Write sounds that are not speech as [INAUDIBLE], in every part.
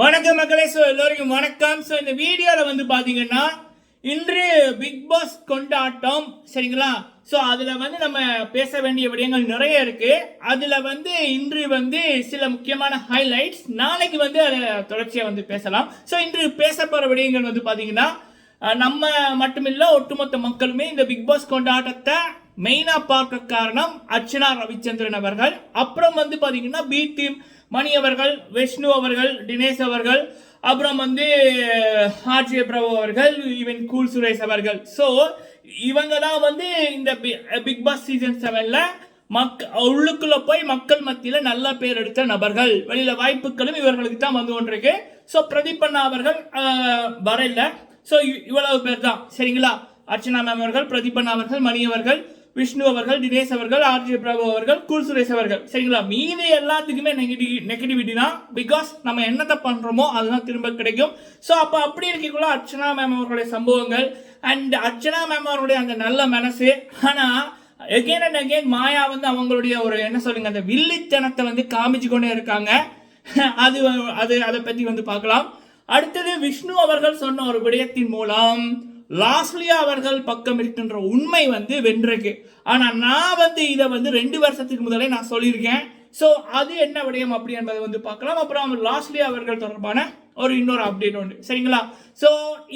வணக்கம் மக்களே. ஸோ எல்லோருக்கும் வணக்கம். ஸோ இந்த வீடியோவில் வந்து பார்த்தீங்கன்னா இன்று பிக் பாஸ் கொண்டாட்டம் சரிங்களா? ஸோ அதில் வந்து நம்ம பேச வேண்டிய விடயங்கள் நிறைய இருக்கு. அதில் வந்து இன்று வந்து சில முக்கியமான ஹைலைட்ஸ் நாளைக்கு வந்து அதை தொடர்ச்சியாக வந்து பேசலாம். ஸோ இன்று பேச போகிற விடயங்கள் வந்து பார்த்தீங்கன்னா நம்ம மட்டுமில்லை ஒட்டுமொத்த மக்களுமே இந்த பிக் பாஸ் கொண்டாட்டத்தை மெயினாக பார்க்க காரணம் அர்ச்சனா ரவிச்சந்திரன் அவர்கள். அப்புறம் வந்து பார்த்தீங்கன்னா பி டீம் மணி அவர்கள் விஷ்ணு அவர்கள் தினேஷ் அவர்கள் அப்புறம் வந்து ஆர்ஜே பிரபு அவர்கள் ஈவன் கூல் சுரேஷ் அவர்கள். ஸோ இவங்க தான் வந்து இந்த பிக் பாஸ் சீசன் செவனில் மக் உள்ளுக்குள்ள போய் மக்கள் மத்தியில் நல்ல பேர் எடுத்த நபர்கள். வெளியில வாய்ப்புகளும் இவர்களுக்கு தான் வந்து கொண்டிருக்கு. ஸோ பிரதீப் அண்ணா அவர்கள் ஆஹ், வரல ஸோ இவ்வளவு பேர் தான். சரிங்களா? அர்ச்சனா மேம் அவர்கள் பிரதீபன் அவர்கள் மணி அவர்கள் விஷ்ணு அவர்கள் தினேஷ் அவர்கள் ஆர்ஜே பிரபு அவர்கள் குல் சுரேஷ் அவர்கள். சரிங்களா? மீதி எல்லாத்துக்குமே நெகட்டிவ் நெகட்டிவிட்டி தான். பிகாஸ் நம்ம என்னத்தை பண்ணுறோமோ அதுதான் திரும்ப கிடைக்கும். ஸோ அப்போ அப்படி இருக்கக்குள்ள அர்ச்சனா மேம் அவர்களுடைய சம்பவங்கள் அண்ட் அர்ச்சனா மேம் அவருடைய அந்த நல்ல மனசு. ஆனால் எகேன் அண்ட் அகேன் மாயா வந்து அவங்களுடைய ஒரு என்ன சொல்லுங்க அந்த வில்லித்தனத்தை வந்து காமிச்சு கொண்டே இருக்காங்க. [LAUGHS] அது அது அதை பற்றி வந்து பார்க்கலாம். அடுத்தது விஷ்ணு அவர்கள் சொன்ன ஒரு விடயத்தின் மூலம் லாஸ்லியா அவர்கள் பக்கம் இருக்கின்ற உண்மை வந்து வென்றிருக்கு ஆனால் நான் வந்து இதை வந்து ரெண்டு வருஷத்துக்கு முதலே நான் சொல்லியிருக்கேன். ஸோ அது என்ன விடயம் அப்படி என்பதை வந்து பார்க்கலாம். அப்புறம் லாஸ்லியா அவர்கள் தொடர்பான ஒரு இன்னொரு அப்டேட் உண்டு. சரிங்களா? ஸோ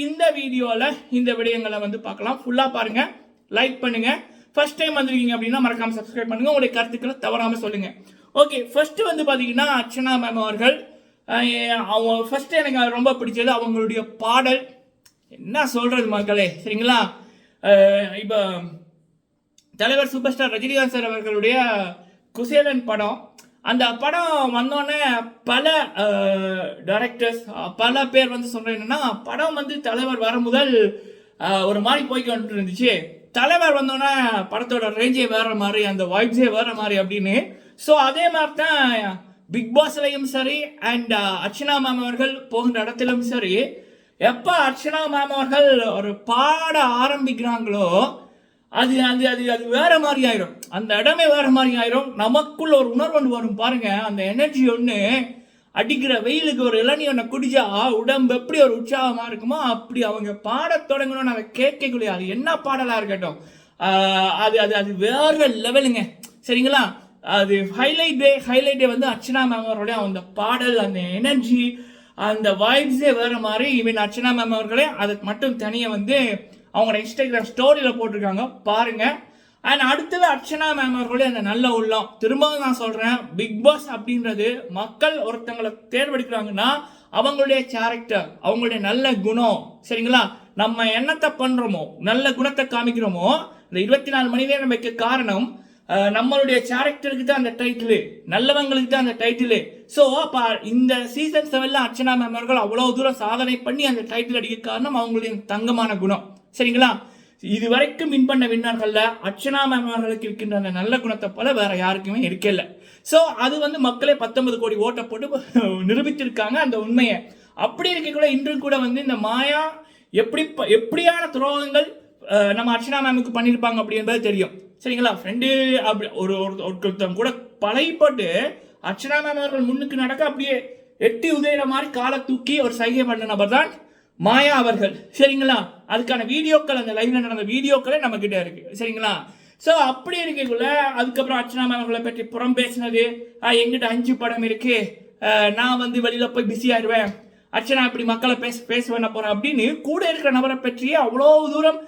இந்த வீடியோவில் இந்த விடயங்களை வந்து பார்க்கலாம். ஃபுல்லாக பாருங்கள் லைக் பண்ணுங்கள் ஃபர்ஸ்ட் டைம் வந்திருக்கீங்க அப்படின்னா மறக்காமல் சப்ஸ்கிரைப் பண்ணுங்கள் உங்களுடைய கருத்துக்களை தவறாமல் சொல்லுங்கள் ஓகே ஃபர்ஸ்ட் வந்து பார்த்தீங்கன்னா அர்ச்சனா மேம் அவர்கள் அவங்க ஃபர்ஸ்ட் எனக்கு ரொம்ப பிடிச்சது. அவங்களுடைய பாடல் என்ன சொல்றது மக்களே? சரிங்களா? இப்போ தலைவர் சூப்பர் ஸ்டார் ரஜினிகாந்த் சார் அவர்களுடைய குசேலன் படம். அந்த படம் வந்தோடனே பல டைரக்டர்ஸ் பல பேர் வந்து சொல்கிறேன் என்னென்னா படம் வந்து தலைவர் வர முதல் ஒரு மாதிரி போய்க்கொண்டு இருந்துச்சு தலைவர் வந்தோடனே படத்தோட ரேஞ்சே வேற மாதிரி அந்த வைப்ஸே வேற மாதிரி அப்படின்னு. ஸோ அதே மாதிரி தான் பிக் பாஸ்லையும் சரி அண்ட் அர்ச்சனா மேம் அவர்கள் போகின்ற இடத்திலும் சரி எப்போ அர்ச்சனா மேம் அவர்கள் ஒரு பாட ஆரம்பிக்கிறாங்களோ அது அது அது அது வேற மாதிரி ஆயிரும். அந்த இடமே வேற மாதிரி ஆயிரும். நமக்குள்ள ஒரு உணர்வு ஒன்று வரும். பாருங்க அந்த எனர்ஜி ஒன்று அடிக்கிற வெயிலுக்கு ஒரு இளநீ ஒன்று குடிச்சா உடம்பு எப்படி ஒரு உற்சாகமாக இருக்குமோ அப்படி அவங்க பாடத் தொடங்கணும்னு அதை கேட்கக்கூடிய அது என்ன பாடலாக இருக்கட்டும். அது அது அது வேற லெவலுங்க. சரிங்களா? அது ஹைலைட் டே ஹைலைட் டே வந்து அர்ச்சனா மேம் அவருடைய அந்த பாடல் அந்த எனர்ஜி அந்த வைப்ஸே வேறு மாதிரி இவன் அர்ச்சனா மேம் அவர்களே அதை மட்டும் தனியாக வந்து அவங்களோட இன்ஸ்டாகிராம் ஸ்டோரியில் போட்டிருக்காங்க. பாருங்கள் அண்ட் அடுத்தது அர்ச்சனா மேம் அவர்களுடைய அந்த நல்ல உள்ளம். திரும்பவும் நான் சொல்கிறேன் பிக் பாஸ் அப்படின்றது மக்கள் ஒருத்தங்களை தேர்வெடுக்கிறாங்கன்னா அவங்களுடைய கேரக்டர் அவங்களுடைய நல்ல குணம் சரிங்களா? நம்ம என்னத்தை பண்ணுறோமோ நல்ல குணத்தை காமிக்கிறோமோ இந்த இருபத்தி நாலு மணி நேரம் வைக்க காரணம் நம்மளுடைய கேரக்டருக்கு தான் அந்த டைட்டிலு நல்லவங்களுக்கு தான் அந்த டைட்டிலு ஸோ அப்போ இந்த சீசன் செவனில் அர்ச்சனா மேம் அவர்கள் அவ்வளோ தூரம் சாதனை பண்ணி அந்த டைட்டில் அடிக்க காரணம் அவங்களுடைய தங்கமான குணம். சரிங்களா? இது வரைக்கும் வின் பண்ண வின்னர்களில் அர்ச்சனா மேம் அவர்களுக்கு இருக்கின்ற அந்த நல்ல குணத்தை போல வேற யாருக்குமே இருக்கல. ஸோ அது வந்து மக்களே பத்தொன்பது கோடி ஓட்டை போட்டு [LAUGHS] நிரூபித்திருக்காங்க அந்த உண்மையை. அப்படி இருக்கக்கூட இன்றும் கூட வந்து இந்த மாயா எப்படி ப- எப்படியான துரோகங்கள் நம்ம அர்ச்சனா மேமுக்கு பண்ணியிருப்பாங்க அப்படி என்பது தெரியும். சரிங்களா? ஃப்ரெண்டு அப்படி ஒரு ஒருத்தன் கூட பழகிப்பட்டு அர்ச்சனா மேம் அவர்கள் முன்னுக்கு நடக்க அப்படியே எட்டி உதயிற மாதிரி காலை தூக்கி ஒரு சைகை பண்ண நபர் தான் மாயா அவர்கள். சரிங்களா? அதுக்கான வீடியோக்கள் அந்த லைவ்ல நடந்த வீடியோக்களே நம்ம கிட்ட இருக்கு. சரிங்களா? ஸோ அப்படி இருக்கக்குள்ள அதுக்கப்புறம் அர்ச்சனா மேம் அவர்களை பற்றி புறம் பேசினது எங்கிட்ட அஞ்சு படம் இருக்கு. நான் வந்து வெளியில போய் பிஸி ஆயிடுவேன் அர்ச்சனா இப்படி மக்களை பேச பேச பண்ண போறேன் அப்படின்னு கூட இருக்கிற நபரை பற்றியே அவ்வளோ தூரம்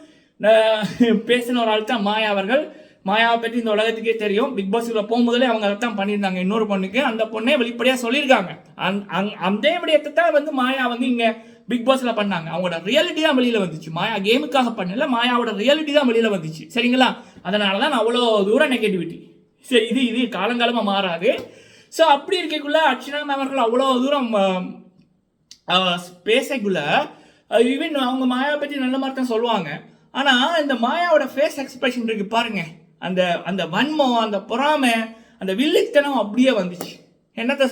பேசின ஒரு ஆள் தான் மாயா அவர்கள். மாயாவை பற்றி இந்த உலகத்துக்கே தெரியும். பிக் பாஸ்ல போகும்போதே அவங்க அதை தான் பண்ணியிருந்தாங்க. இன்னொரு பொண்ணுக்கு அந்த பொண்ணே வெளிப்படையாக சொல்லியிருக்காங்க. அந் அந்த- அதே விடயத்தை தான் வந்து மாயா வந்து இங்கே பிக் பாஸ்ல பண்ணாங்க. அவங்களோட ரியாலிட்டி தான் வெளியில வந்துச்சு. மாயா கேமுக்காக பண்ணல மாயாவோட ரியாலிட்டி தான் வெளியில வந்துச்சு. சரிங்களா? அதனால தான் அவ்வளோ தூரம் நெகட்டிவிட்டி சரி இது இது காலங்காலமாக மாறாது. ஸோ அப்படி இருக்கக்குள்ள அர்ச்சனா அவர்கள் அவ்வளோ தூரம் பேசக்குள்ள ஈவன் அவங்க மாயாவை பற்றி நல்ல மாதிரி தான் சொல்லுவாங்க. ஆனால் இந்த மாயாவோட ஃபேஸ் எக்ஸ்பிரஷன் இருக்கு பாருங்கள் அந்த அந்த வன்மம் அந்த பொறாமை அந்த வில்லித்தனம் அப்படியே வந்துச்சு. என்னத்த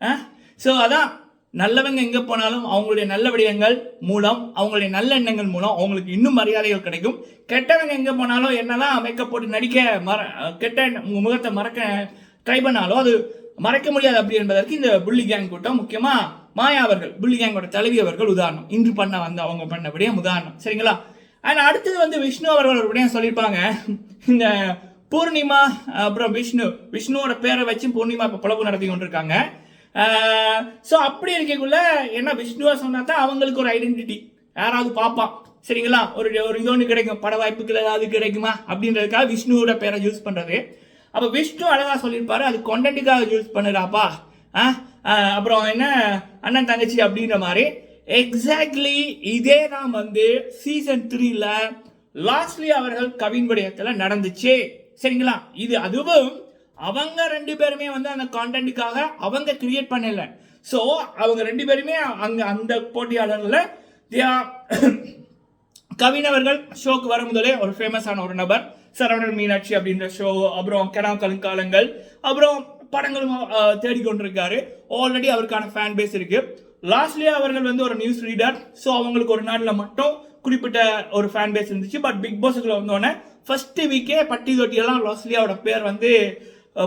ஆ? ஸோ அதான் நல்லவங்க எங்கே போனாலும் அவங்களுடைய நல்ல விடயங்கள் மூலம் அவங்களுடைய நல்ல எண்ணங்கள் மூலம் அவங்களுக்கு இன்னும் மரியாதைகள் கிடைக்கும். கெட்டவங்க எங்கே போனாலும் என்னதான் மேக்கப் போட்டு நடிக்க மற கெட்ட முகத்தை மறக்க ட்ரை பண்ணாலும் அது மறைக்க முடியாது அப்படி என்பதற்கு இந்த புள்ளி கேங் கூட்டம் முக்கியமாக மாயா அவர்கள் புள்ளி கேங்கோட தலைவி அவர்கள் உதாரணம். இன்று பண்ண வந்து அவங்க பண்ணபடியே உதாரணம். சரிங்களா? அண்ட் அடுத்தது வந்து விஷ்ணு அவர்கள் உடனே சொல்லியிருப்பாங்க. இந்த பூர்ணிமா அப்புறம் விஷ்ணு விஷ்ணுவோட பேரை வச்சு பூர்ணிமா இப்போ பிளவு நடத்தி கொண்டிருக்காங்க. ஸோ அப்படி இருக்கக்குள்ள என்ன விஷ்ணுவை சொன்னா தான் அவங்களுக்கு ஒரு ஐடென்டிட்டி யாராவது பார்ப்பான் சரிங்களா? ஒரு ஒரு இது கிடைக்கும் பட வாய்ப்புகள் ஏதாவது கிடைக்குமா? அப்படின்றதுக்காக விஷ்ணுவோட பேரை யூஸ் பண்ணுறது அப்போ விஷ்ணு அழகாக சொல்லியிருப்பாரு அது கொண்டன்ட்டுக்காக யூஸ் பண்ணுறாப்பா. ஆ, அப்புறம் என்ன? அண்ணன் தங்கச்சி அப்படின்ற மாதிரி. எக்ஸாக்ட்லி இதே தான் வந்து சீசன் த்ரீல லாஸ்ட்லி அவர்கள் கவின் விடயத்தில் நடந்துச்சு. சரிங்களா? இது அதுவும் அவங்க ரெண்டு பேருமே வந்து அந்த கான்டென்ட்டுக்காக அவங்க கிரியேட் பண்ணல. ஸோ அவங்க ரெண்டு பேருமே அங்கே அந்த போட்டியாளர்களில் கவினவர்கள் [COUGHS] கவின் அவர்கள் ஷோக்கு வர முதலே ஒரு ஃபேமஸான ஒரு நபர் சரவணன் மீனாட்சி அப்படின்ற ஷோ அப்புறம் கெனா கலங்காலங்கள் அப்புறம் படங்களும் தேடிக்கொண்டிருக்காரு. ஆல்ரெடி அவருக்கான ஃபேன் பேஸ் இருக்குது லாஸ்ட்லியா அவர்கள் வந்து ஒரு நியூஸ் ரீடர் ஸோ அவங்களுக்கு ஒரு நாளில் மட்டும் குறிப்பிட்ட ஒரு ஃபேன் பேஸ் இருந்துச்சு பட் பிக் பாஸுக்குள்ள வந்தோடனே ஃபர்ஸ்ட் வீக்கே பட்டி தொட்டியெல்லாம் லாஸ்லியாவோட பேர் வந்து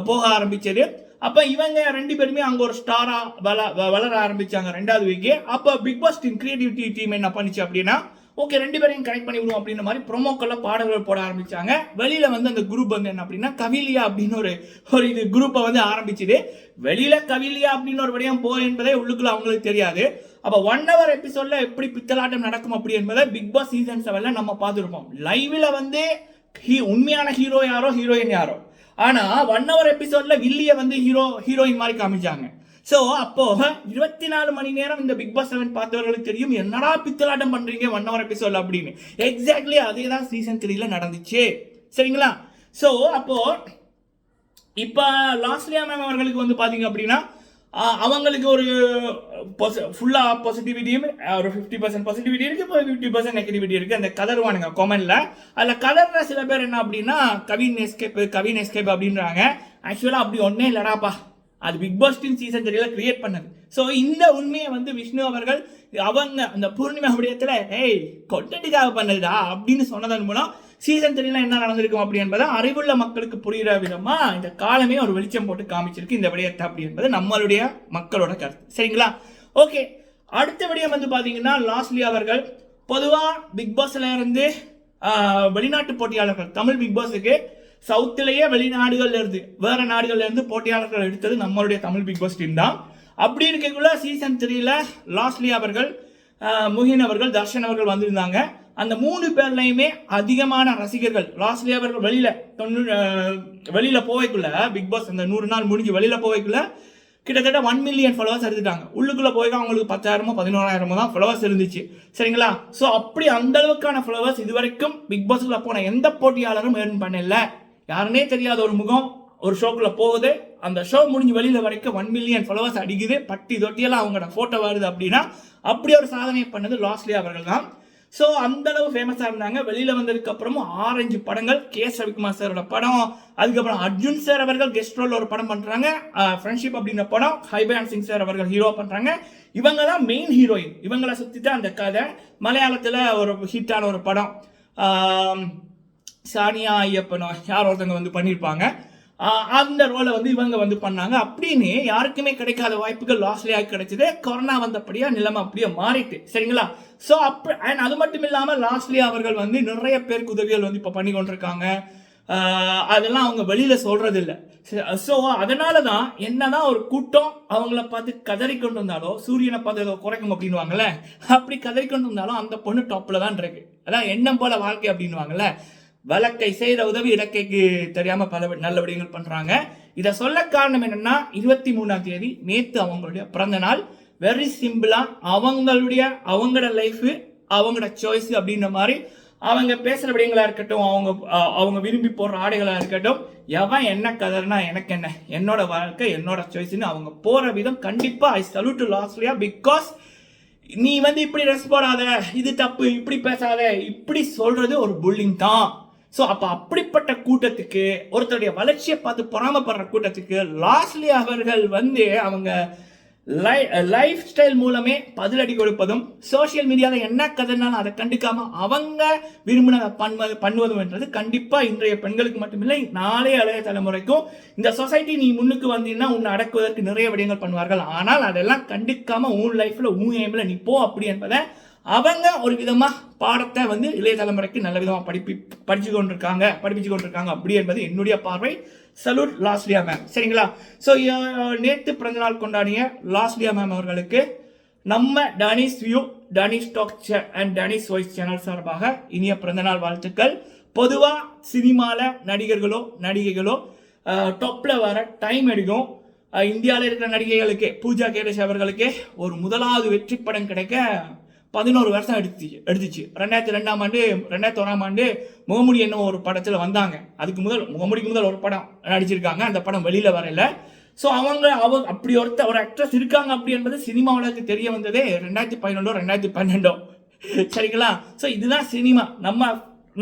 போக ஆரம்பிச்சது. அப்போ இவங்க ரெண்டு பேருமே அங்கே ஒரு ஸ்டாராக வள வ- வளர ஆரம்பித்தாங்க ரெண்டாவது வீக்கே அப்போ big boss team creativity team என்ன பண்ணுச்சு அப்படின்னா ஓகே ரெண்டு பேரையும் கனெக்ட் பண்ணி விடுவோம் அப்படின்ற மாதிரி ப்ரோமோக்கள்ல பாடல்கள் போட ஆரம்பிச்சாங்க. வெளியில் வந்து அந்த குரூப் வந்து என்ன அப்படின்னா கவிலியா அப்படின்னு ஒரு ஒரு இது குரூப்பை வந்து ஆரம்பிச்சுது. வெளியில் கவிலியா அப்படின்னு ஒரு வழியாக போ என்பதே உள்ளுக்குள்ள அவங்களுக்கு தெரியாது. அப்போ ஒன் ஹவர் எபிசோட்ல எப்படி பித்தலாட்டம் நடக்கும் அப்படி என்பதை பிக் பாஸ் சீசன் செவனில் நம்ம பார்த்துருப்போம். லைவில் வந்து ஹீ- உண்மையான ஹீரோ யாரோ ஹீரோயின் யாரோ. ஆனால் ஒன் ஹவர் எபிசோடில் வில்லிய வந்து ஹீரோ ஹீரோயின் மாதிரி காமிச்சாங்க. ஸோ அப்போ இருபத்தி நாலு மணி நேரம் இந்த பிக் பாஸ் செவன் பார்த்தவர்களுக்கு தெரியும். என்னடா பித்தலாட்டம் பண்றீங்க? ஒன் ஹவர் எபிசோட் அப்படின்னு. எக்ஸாக்ட்லி அதே தான் சீசன் த்ரீல நடந்துச்சு. சரிங்களா? ஸோ அப்போ இப்போ லாஸ்ட்லியா மேம் அவர்களுக்கு வந்து பார்த்தீங்க அப்படின்னா அவங்களுக்கு ஒரு ஃபுல்லாக பாசிட்டிவிட்டியும் ஒரு ஃபிஃப்டி பர்சன்ட் பாசிட்டிவிட்டி இருக்குது இப்போ ஃபிஃப்டி பர்சன்ட் நெகட்டிவிட்டி இருக்குது அந்த கதருவானுங்க கொமெண்ட்ல அதில் கதர்ற சில பேர் என்ன அப்படின்னா கவின் எஸ்கேப் கவின் எஸ்கேப் அப்படின்றாங்க. ஆக்சுவலாக அப்படி ஒன்றே இல்லடாப்பா. அது பிக் பாஸ் டீம் சீசன் தெரியல கிரியேட் பண்ணது. ஸோ இந்த உண்மையை வந்து விஷ்ணு அவர்கள் அவங்க அந்த பூர்ணிமா விடயத்தில் ஏய் கொட்டடிக்காக பண்ணதுடா அப்படின்னு சொன்னதன் மூலம் சீசன் தெரியல என்ன நடந்திருக்கும் அப்படி என்பதை அறிவுள்ள மக்களுக்கு புரிகிற விதமாக இந்த காலமே ஒரு வெளிச்சம் போட்டு காமிச்சிருக்கு இந்த விடயத்தை அப்படி என்பது நம்மளுடைய மக்களோட கருத்து. சரிங்களா? ஓகே அடுத்த விடயம் வந்து பார்த்தீங்கன்னா லாஸ்ட்லி அவர்கள் பொதுவாக பிக் பாஸ்ல இருந்து வெளிநாட்டு போட்டியாளர்கள் தமிழ் பிக் பாஸுக்கு சவுத்திலேயே வெளிநாடுகள்ல இருந்து வேற நாடுகள்ல இருந்து போட்டியாளர்கள் எடுத்தது நம்மளுடைய தமிழ் பிக் பாஸ் டீம் தான். அப்படி இருக்கக்குள்ள சீசன் த்ரீல லாஸ்ட்லி அவர்கள் முகின் அவர்கள் தர்ஷன் அவர்கள் வந்திருந்தாங்க. அந்த மூணு பேர்லையுமே அதிகமான ரசிகர்கள் லாஸ்ட்லி அவர்கள் வெளியில தொண்ணூறு வெளியில போவைக்குள்ள பிக் பாஸ் அந்த நூறு நாள் முடிஞ்சு வெளியில போவைக்குள்ள கிட்டத்தட்ட ஒன் மில்லியன் ஃபாலோவர்ஸ் எடுத்துட்டாங்க. உள்ளுக்குள்ளே போய் அவங்களுக்கு பத்தாயிரமோ பதினோராயிரமோ தான் ஃபாலோவர்ஸ் இருந்துச்சு. சரிங்களா? ஸோ அப்படி அந்த அளவுக்கான ஃபாலோவர்ஸ் இது வரைக்கும் பிக் பாஸில் போன எந்த போட்டியாளரும் ஏர்ன் பண்ணல. யாருன்னே தெரியாத ஒரு முகம் ஒரு ஷோக்குள்ளே போகுது. அந்த ஷோ முடிஞ்சு வெளியில் வரைக்கும் ஒன் மில்லியன் ஃபாலோவர்ஸ் அடிக்குது. பட்டி தொட்டியெல்லாம் அவங்களோட ஃபோட்டோ வருது அப்படின்னா அப்படி ஒரு சாதனை பண்ணது லாஸ்ட்லி அவர்கள் தான் ஸோ அந்த அளவு ஃபேமஸாக இருந்தாங்க. வெளியில் வந்ததுக்கு அப்புறமும் ஆரஞ்சு படங்கள் கே எஸ் ரவிக்குமார் சாரோட படம் அதுக்கப்புறம் அர்ஜுன் சார் அவர்கள் கெஸ்ட் ரோல் ஒரு படம் பண்ணுறாங்க ஃப்ரெண்ட்ஷிப் அப்படின்ற படம் ஹைபயான் சிங் சார் அவர்கள் ஹீரோ பண்ணுறாங்க இவங்க தான் மெயின் ஹீரோயின் இவங்களை சுற்றி தான் அந்த கதை. மலையாளத்தில் ஒரு ஹிட்டான ஒரு படம். சானியா ஐயப்பனோ யார் ஒருத்தவங்க வந்து பண்ணியிருப்பாங்க அந்த ரோலை வந்து இவங்க வந்து பண்ணாங்க. அப்படின்னு யாருக்குமே கிடைக்காத வாய்ப்புகள் லாஸ்ட்லியாக கிடைச்சது. கொரோனா வந்தபடியா நிலைமை அப்படியே மாறிட்டு சரிங்களா? ஸோ அப்போ அண்ட் அது மட்டும் இல்லாமல் லாஸ்ட்லி அவர்கள் வந்து நிறைய பேருக்கு உதவிகள் வந்து இப்போ பண்ணி கொண்டிருக்காங்க. அதெல்லாம் அவங்க வெளியில சொல்றது இல்லை ஸோ அதனால தான் என்னதான் ஒரு கூட்டம் அவங்கள பார்த்து கதறி கொண்டு வந்தாலோ சூரியனை பார்த்து ஏதோ குறைக்கும் அப்படின்வாங்கல்ல அப்படி கதறி கொண்டு வந்தாலும் அந்த பொண்ணு டாப்ல தான் இருக்கு. அதான் எண்ணம் போல வாழ்க்கை அப்படின்வாங்கல்ல வழக்கை செய்த உதவி இலக்கைக்கு தெரியாம பல நல்ல விடயங்கள் பண்றாங்க. இதை சொல்ல காரணம் என்னன்னா இருபத்தி மூணாம் தேதி நேத்து அவங்களுடைய பிறந்த நாள். வெரி சிம்பிளா அவங்களுடைய அவங்களோட லைஃப் அவங்களோட சாய்ஸ் அப்படின்ற மாதிரி அவங்க பேசுற விடயங்களா இருக்கட்டும் அவங்க அவங்க விரும்பி போடுற ஆடைகளா இருக்கட்டும் எவன் என்ன கதர்னா எனக்கு என்ன? என்னோட வாழ்க்கை என்னோட சாய்ஸ்னு அவங்க போற விதம் கண்டிப்பா I salute to Losliya because நீ வந்து இப்படி ட்ரெஸ் போடாத இது தப்பு இப்படி பேசாத இப்படி சொல்றது ஒரு புல்லிங் தான். ஸோ அப்போ அப்படிப்பட்ட கூட்டத்துக்கு ஒருத்தருடைய வளர்ச்சியை பார்த்து பொறாமப்படுற கூட்டத்துக்கு லாஸ்ட்லி அவர்கள் வந்து அவங்க லைஃப் ஸ்டைல் மூலமே பதிலடி கொடுப்பதும் சோஷியல் மீடியாவில் என்ன கதைனாலும் அதை கண்டுக்காமல் அவங்க விரும்பினதை பண்ணுவது பண்ணுவதும் என்றது கண்டிப்பாக இன்றைய பெண்களுக்கு மட்டுமில்லை நாளைய இளைய தலைமுறைக்கும் இந்த சொசைட்டி நீ முன்னுக்கு வந்தீங்கன்னா உன்னை அடக்குவதற்கு நிறைய விடயங்கள் பண்ணுவார்கள். ஆனால் அதெல்லாம் கண்டுக்காமல் உன் லைஃப்பில் உன் எய்ம்ல நீ போ அப்படி என்பதை அவங்க ஒரு விதமாக பாடத்தை வந்து இளைய தலைமுறைக்கு நல்ல விதமாக படிப்பி படிச்சு கொண்டிருக்காங்க படிப்பிச்சு கொண்டிருக்காங்க. அப்படி என்பது என்னுடைய பார்வை. சலூட் லாஸ்லியா மேம் சரிங்களா? ஸோ நேற்று பிறந்தநாள் கொண்டாடிய லாஸ்லியா மேம் அவர்களுக்கு நம்ம Danish view Danish talk and Danish voice channel சார்பாக இனிய பிறந்தநாள் வாழ்த்துக்கள். பொதுவாக சினிமாவில் நடிகர்களோ நடிகைகளோ டாப்பில் வர டைம் எடுக்கும். இந்தியாவில் இருக்கிற நடிகைகளுக்கே பூஜா கேரேஷ் அவர்களுக்கே ஒரு முதலாவது வெற்றி படம் கிடைக்க பதினோரு வருஷம் எடுத்துச்சு எடுத்துச்சு. ரெண்டாயிரத்தி ரெண்டாம் ஆண்டு ரெண்டாயிரத்தி ஒன்றாம் ஆண்டு முகமுடி என்ன ஒரு படத்தில் வந்தாங்க. அதுக்கு முதல் முகமுடிக்கு முதல் ஒரு படம் நடிச்சிருக்காங்க. அந்த படம் வெளியில் வரல. ஸோ அவங்க அவ அப்படி ஒருத்த ஒரு ஆக்ட்ரஸ் இருக்காங்க அப்படி என்பது சினிமா உலகத்துக்கு தெரிய வந்ததே ரெண்டாயிரத்தி பதினொன்றோ ரெண்டாயிரத்தி பன்னெண்டோ. சரிங்களா? ஸோ இதுதான் சினிமா. நம்ம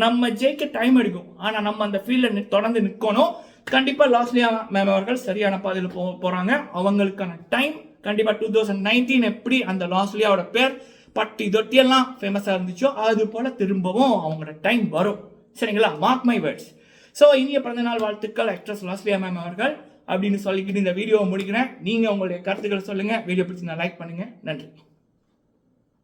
நம்ம ஜெயிக்க டைம் எடுக்கும். ஆனால் நம்ம அந்த ஃபீல்டில் தொடர்ந்து நிற்கணும் கண்டிப்பாக லாஸ்லியா மேம் அவர்கள் சரியான பாதையில் போ போகிறாங்க அவங்களுக்கான டைம் கண்டிப்பாக டூ தௌசண்ட் நைன்டீன் எப்படி அந்த லாஸ்லியாவோட பேர் பட்டி தொட்டியெல்லாம் ஃபேமஸாக இருந்துச்சோ அது போல் திரும்பவும் அவங்களோட டைம் வரும். சரிங்களா? மார்க் மை வேர்ட்ஸ் ஸோ இனிய பிறந்தநாள் வாழ்த்துக்கள் ஆக்ட்ரஸ் லாஸ்லியா மேம் அவர்கள். அப்படின்னு சொல்லிக்கிட்டு இந்த வீடியோவை முடிக்கிறேன். நீங்கள் உங்களுடைய கருத்துக்களை சொல்லுங்கள் வீடியோ பிடிச்சி லைக் பண்ணுங்கள் நன்றி.